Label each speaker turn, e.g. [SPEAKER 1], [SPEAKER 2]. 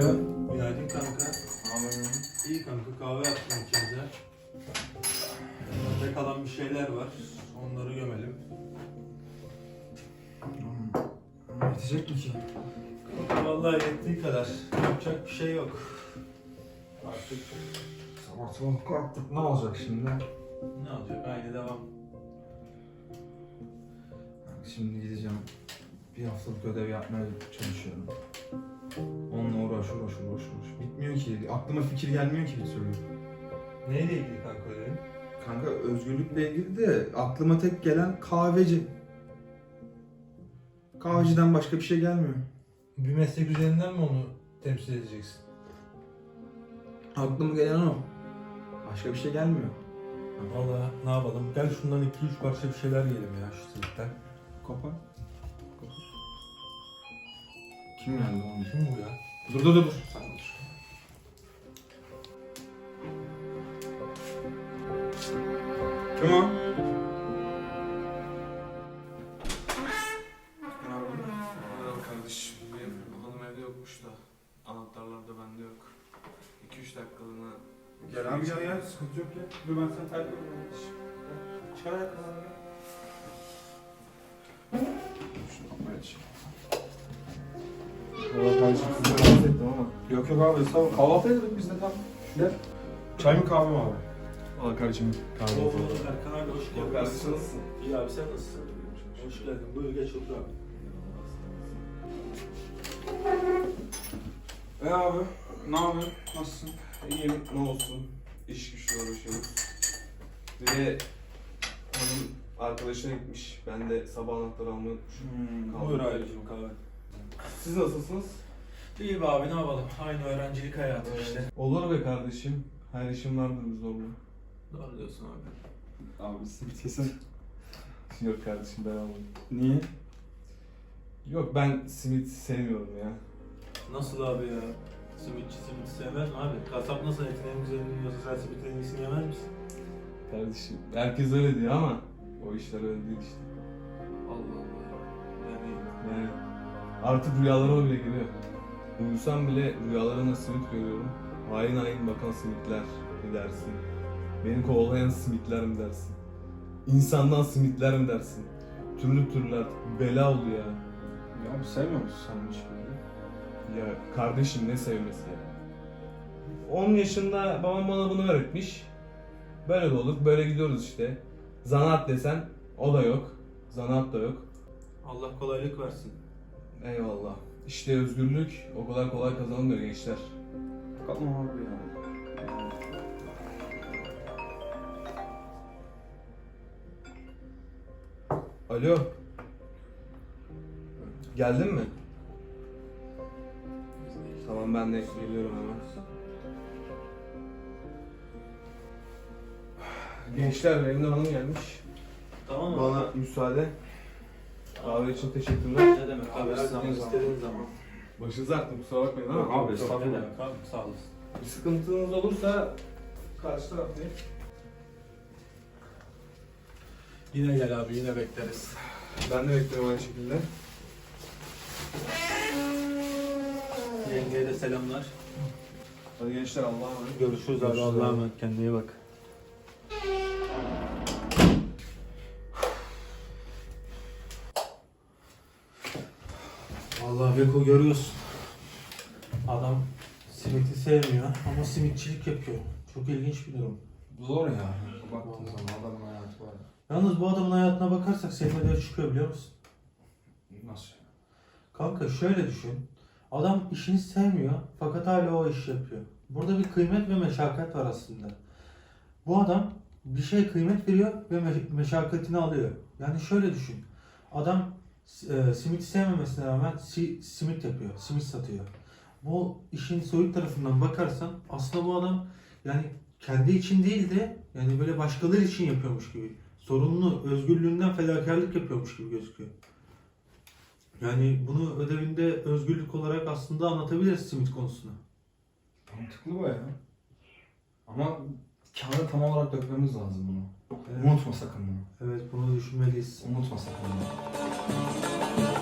[SPEAKER 1] kanka.
[SPEAKER 2] Günaydın kanka. İyi kanka kahve yaptım içimize. Önde kalan bir şeyler var. Onları gömelim.
[SPEAKER 1] Yetecek mi ki?
[SPEAKER 2] Kanka vallahi yettiği kadar. Yapacak bir şey yok. Artık
[SPEAKER 1] sabah sabah kalktık. Ne olacak şimdi?
[SPEAKER 2] Ne olacak? Aynı devam.
[SPEAKER 1] Şimdi gideceğim. Bir haftalık ödev yapmaya çalışıyorum. Onu uğraş uğraş uğraş uğraş. Bitmiyor ki. Aklıma fikir gelmiyor ki bir türlü.
[SPEAKER 2] Neyle ilgili kanka ödevin?
[SPEAKER 1] Kanka özgürlükle ilgili de aklıma tek gelen kahveci. Kahveciden başka bir şey gelmiyor.
[SPEAKER 2] Bir meslek üzerinden mi onu temsil edeceksin?
[SPEAKER 1] Aklıma gelen o. Başka bir şey gelmiyor.
[SPEAKER 2] Vallahi ne yapalım? Gel şundan iki üç parça bir şeyler yiyelim ya şu simitten.
[SPEAKER 1] Kapat. Kim geldi oğlum?
[SPEAKER 2] Kim bu ya?
[SPEAKER 1] Dur dur dur. dur. Kim o?
[SPEAKER 3] Merhaba kardeşim. Benim hanım evde yokmuş da. Anahtarlar da bende yok. 2-3 dakikalığına...
[SPEAKER 1] Gel abi gel gel. Sıkıntı yok ya. Dur ben sana terk ediyorum. Çıkar ayakkabılarını. Şunu kapıyı aç.
[SPEAKER 3] Merhaba kardeşim
[SPEAKER 1] Yok yok abi ol. Kahvaltı edelim biz de tam. Gel. Çay mı kahve mi abi?
[SPEAKER 3] Valla kardeşim kahve
[SPEAKER 2] Oo, Erkan abi hoş geldin.
[SPEAKER 3] Kardeşim nasılsın?
[SPEAKER 2] İyi abi sen nasılsın? Hoş geldin. Buyur geç otur abi.
[SPEAKER 3] E abi, ne yapıyorsun? Nasılsın? İyiyim, ne olsun? İş güçle uğraşıyoruz. Bir de hanım arkadaşına gitmiş. Ben de sabah anahtarı almayı unutmuşum. Kaldı.
[SPEAKER 2] Buyur abicim kahve.
[SPEAKER 3] Siz nasılsınız?
[SPEAKER 2] İyi be abi ne yapalım? Aynı öğrencilik hayatı işte.
[SPEAKER 3] Olur be kardeşim. Her işin vardır bir zorluğu.
[SPEAKER 2] Doğru diyorsun abi.
[SPEAKER 3] Abi simit kesin. Yok kardeşim ben almadım.
[SPEAKER 1] Niye?
[SPEAKER 3] Yok ben simit sevmiyorum ya.
[SPEAKER 2] Nasıl abi ya? Simitçi simit sevmez mi abi? Kasap nasıl etin en güzelini yiyorsa sen simitin en iyisini yemez misin?
[SPEAKER 3] Kardeşim herkes öyle diyor ama o işler öyle değil işte.
[SPEAKER 2] Allah Allah. Yani
[SPEAKER 3] Yani artık rüyalarıma bile giriyor. Uyusam bile rüyalarımda simit görüyorum. Hain hain bakan simitler mi dersin? Beni kovalayan simitler mi dersin? İnsandan simitler mi dersin? Türlü türlü artık bela oldu ya.
[SPEAKER 1] Ya sevmiyor musun sen işleri?
[SPEAKER 3] Ya kardeşim ne sevmesi ya. 10 yaşında babam bana bunu öğretmiş. Böyle de olur, böyle gidiyoruz işte. Zanaat desen o da yok. Zanaat da yok.
[SPEAKER 2] Allah kolaylık versin.
[SPEAKER 3] Eyvallah. İşte özgürlük o kadar kolay kazanılmıyor gençler.
[SPEAKER 1] Kalkma abi ya.
[SPEAKER 3] Alo. Geldin mi? Tamam ben de geliyorum hemen. Gençler benim de hanım gelmiş.
[SPEAKER 2] Tamam mı?
[SPEAKER 3] Bana müsaade. Kahve için teşekkürler.
[SPEAKER 2] Ne demek abi? Her zaman
[SPEAKER 3] istediğin
[SPEAKER 2] zaman.
[SPEAKER 3] Başınızı arttım kusura bakmayın ama.
[SPEAKER 1] Abi,
[SPEAKER 2] Ne
[SPEAKER 1] estağfurullah.
[SPEAKER 2] demek abi? Sağ olasın.
[SPEAKER 3] Bir sıkıntınız olursa karşı taraftayım.
[SPEAKER 2] Yine gel abi yine bekleriz.
[SPEAKER 3] Ben de bekliyorum aynı şekilde.
[SPEAKER 2] Yengeye de selamlar.
[SPEAKER 3] Hadi gençler Allah'a emanet.
[SPEAKER 2] Görüşürüz abi. Allah'a emanet. Kendine iyi bak. Vallahi Beko görüyorsun. Adam simiti sevmiyor ama simitçilik yapıyor. Çok ilginç bir durum.
[SPEAKER 1] Zor ya. Baktığın zaman adamın hayatı var.
[SPEAKER 2] Yalnız bu adamın hayatına bakarsak senin ödev çıkıyor biliyor musun?
[SPEAKER 1] Nasıl?
[SPEAKER 2] Kanka şöyle düşün. Adam işini sevmiyor fakat hala o işi yapıyor. Burada bir kıymet ve meşakkat var aslında. Bu adam bir şey kıymet veriyor ve me- meşakkatini alıyor. Yani şöyle düşün. Adam e, simit sevmemesine rağmen si- simit yapıyor, simit satıyor. Bu işin soyut tarafından bakarsan aslında bu adam yani kendi için değil de yani böyle başkaları için yapıyormuş gibi. Sorunlu, özgürlüğünden fedakarlık yapıyormuş gibi gözüküyor. Yani bunu ödevinde özgürlük olarak aslında anlatabiliriz simit konusunu.
[SPEAKER 1] Mantıklı bu ya. Ama kağıda tam olarak dökmemiz lazım bunu.
[SPEAKER 2] Evet,
[SPEAKER 1] Unutma sakın bunu.
[SPEAKER 2] evet bunu düşünmeliyiz.
[SPEAKER 1] Unutma sakın bunu.